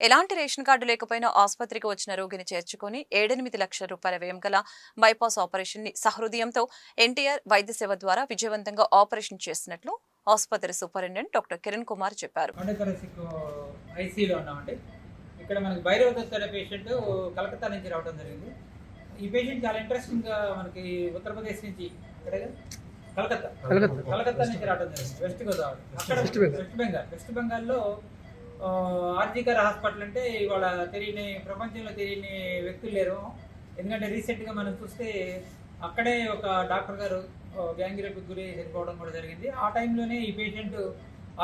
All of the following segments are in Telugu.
ఎలాంటి రేషన్ కార్డు లేకపోయినా ఆసుపత్రికి వచ్చిన రోగిని చేర్చుకొని ఏడెనిమిది లక్షల రూపాయల వ్యయం గల బైపాస్ ఆపరేషన్ని సహృదయంతో ఎన్టీఆర్ వైద్య సేవ ద్వారా విజయవంతంగా ఆపరేషన్ చేసినట్లు ఆసుపత్రి సూపరింటెండెంట్ డాక్టర్ కిరణ్ కుమార్ చెప్పారు. కొండకరసిక్ ఐసీలో ఉన్నామండి. ఇక్కడ మనకి భైరవ దత్తర పేషెంట్ కలకత్తా నుంచి రావడం జరిగింది. ఈ పేషెంట్ చాలా ఇంట్రెస్టింగ్గా మనకి ఉత్తరప్రదేశ్ నుంచి కలకత్తా. కలకత్తా. నుంచి రావడం జరిగింది. వెస్ట్ గోదావరి. అక్కడ west Bengal. West Bengal. West బెంగాల్లో ఆర్జీకర్ హాస్పిటల్ అంటే ఇవాళ తెలియని ప్రపంచంలో తెలియని వ్యక్తులు లేరు. ఎందుకంటే రీసెంట్గా మనం చూస్తే అక్కడే ఒక డాక్టర్ గారు గ్యాంగ్ గురి చనిపోవడం కూడా జరిగింది. ఆ టైంలోనే ఈ పేషెంట్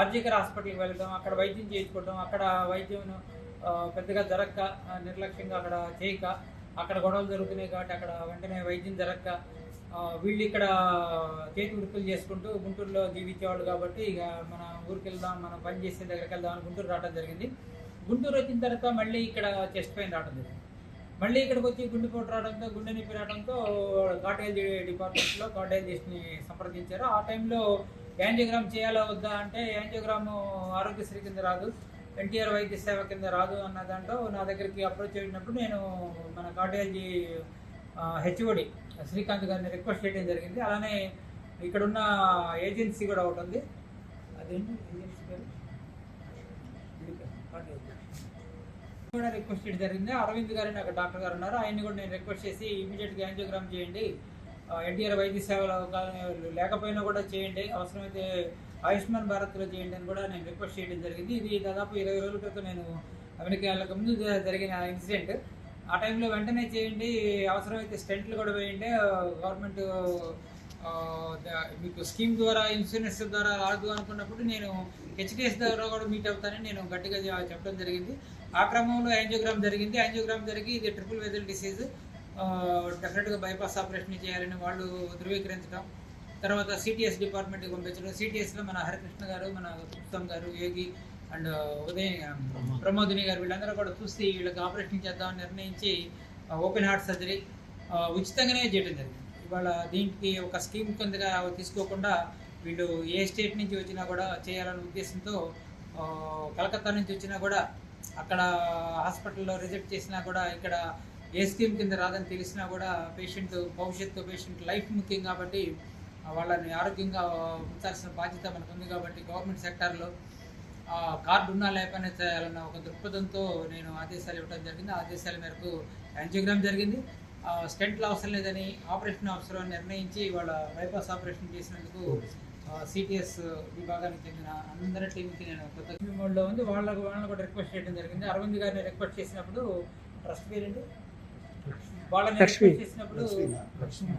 ఆర్జీకర్ హాస్పిటల్కి వెళ్ళడం అక్కడ వైద్యం చేయించుకోవడం అక్కడ వైద్యం పెద్దగా జరగక నిర్లక్ష్యంగా అక్కడ చేయక అక్కడ గొడవలు జరుగుతున్నాయి కాబట్టి అక్కడ వెంటనే వైద్యం జరగక వీళ్ళు ఇక్కడ చేతి వృత్తులు చేసుకుంటూ గుంటూరులో జీవించేవాళ్ళు కాబట్టి ఇక మన ఊరికి వెళ్దాం మనం పని చేసే దగ్గరికి వెళ్దాం అని గుంటూరు రావడం జరిగింది. గుంటూరు వచ్చిన తర్వాత మళ్ళీ ఇక్కడ చెస్ట్ పెయిన్ రావడం జరిగింది. మళ్ళీ ఇక్కడికి వచ్చి గుండెపోటు రావడంతో గుండె నొప్పి రావడంతో కాటేజ్ డిపార్ట్మెంట్లో కాటేజ్ని సంప్రదించారు. ఆ టైంలో యాంజియోగ్రామ్ చేయాలా వద్దా అంటే యాంజియోగ్రామ్ ఆరోగ్యశ్రీ కింద రాదు ఎన్టీఆర్ వైద్య సేవ కింద రాదు అన్న దాంట్లో నా దగ్గరికి అప్రోచ్ అయినప్పుడు నేను మన కాటేజీ హెచ్ఓడి శ్రీకాంత్ గారిని రిక్వెస్ట్ చేయడం జరిగింది. అలానే ఇక్కడున్న ఏజెన్సీ కూడా ఒకటి ఉంది. అదేంటి? ఏజెన్సీ పేరు? కూడా రిక్వెస్ట్ చేయడం జరిగింది. అరవింద్ గారు నాకు డాక్టర్ గారు ఉన్నారు. ఆయన్ని కూడా నేను రిక్వెస్ట్ చేసి ఇమీడియట్గా యాంజియోగ్రామ్ చేయండి. ఎన్టీఆర్ వైద్య సేవలు లేకపోయినా కూడా చేయండి. అవసరమైతే ఆయుష్మాన్ భారత్లో చేయండి అని కూడా నేను రిక్వెస్ట్ చేయడం జరిగింది. ఇది దాదాపు ఇరవై రోజుల క్రితం నేను అమెరికా వెళ్ళక ముందు జరిగిన ఇన్సిడెంట్ ఆ టైంలో వెంటనే చేయండి. అవసరమైతే స్టెంట్లు కూడా వేయండి. గవర్నమెంట్ మీకు స్కీమ్ ద్వారా ఇన్సూరెన్స్ ద్వారా రాదు అనుకున్నప్పుడు నేను హెచ్డిఎస్ ద్వారా కూడా మీట్ అవుతానని నేను గట్టిగా చెప్పడం జరిగింది. ఆ క్రమంలో యాంజియోగ్రామ్ జరిగింది. యాంజియోగ్రామ్ జరిగి ఇది ట్రిపుల్ వెజల్ డిసీజ్ డెఫినెట్గా బైపాస్ ఆపరేషన్ చేయాలని వాళ్ళు ధృవీకరించడం. తర్వాత సిటిఎస్ డిపార్ట్మెంట్కి పంపించడం. సిటిఎస్లో మన హరికృష్ణ గారు మన ఉత్తమ్ గారు యోగి అండ్ ఉదయం ప్రమోదిని గారు వీళ్ళందరూ కూడా చూసి వీళ్ళకి ఆపరేషన్ చేద్దామని నిర్ణయించి ఓపెన్ హార్ట్ సర్జరీ ఉచితంగానే చేయడం జరిగింది. ఇవాళ దీనికి ఒక స్కీమ్ కిందగా తీసుకోకుండా వీళ్ళు ఏ స్టేట్ నుంచి వచ్చినా కూడా చేయాలనే ఉద్దేశంతో కలకత్తా నుంచి వచ్చినా కూడా అక్కడ హాస్పిటల్లో రిజెక్ట్ చేసినా కూడా ఇక్కడ ఏ స్కీమ్ కింద రాదని తెలిసినా కూడా పేషెంట్ భవిష్యత్తు పేషెంట్ లైఫ్ ముఖ్యం కాబట్టి వాళ్ళని ఆరోగ్యంగా ఉంచాల్సిన బాధ్యత మనకు ఉంది కాబట్టి గవర్నమెంట్ సెక్టార్లో కార్డు ఉన్నా లేకపోయినా చేయాలన్న ఒక దృక్పథంతో నేను ఆదేశాలు ఇవ్వడం జరిగింది. ఆ ఆదేశాల మేరకు యాంజియోగ్రామ్ జరిగింది. స్టెంట్లు అవసరం లేదని ఆపరేషన్ అవసరం అని నిర్ణయించి వాళ్ళ బైపాస్ ఆపరేషన్ చేసినందుకు సిటిఎస్ విభాగానికి చెందిన అందరి టీంకి నేను కృతజ్ఞతలో ఉంది. వాళ్ళకు వాళ్ళని కూడా రిక్వెస్ట్ చేయడం జరిగింది. అరవింద్ గారిని రిక్వెస్ట్ చేసినప్పుడు ట్రస్ట్ పేరేంటి వాళ్ళని. రిక్వెస్ట్ చేసినప్పుడు లక్ష్మి.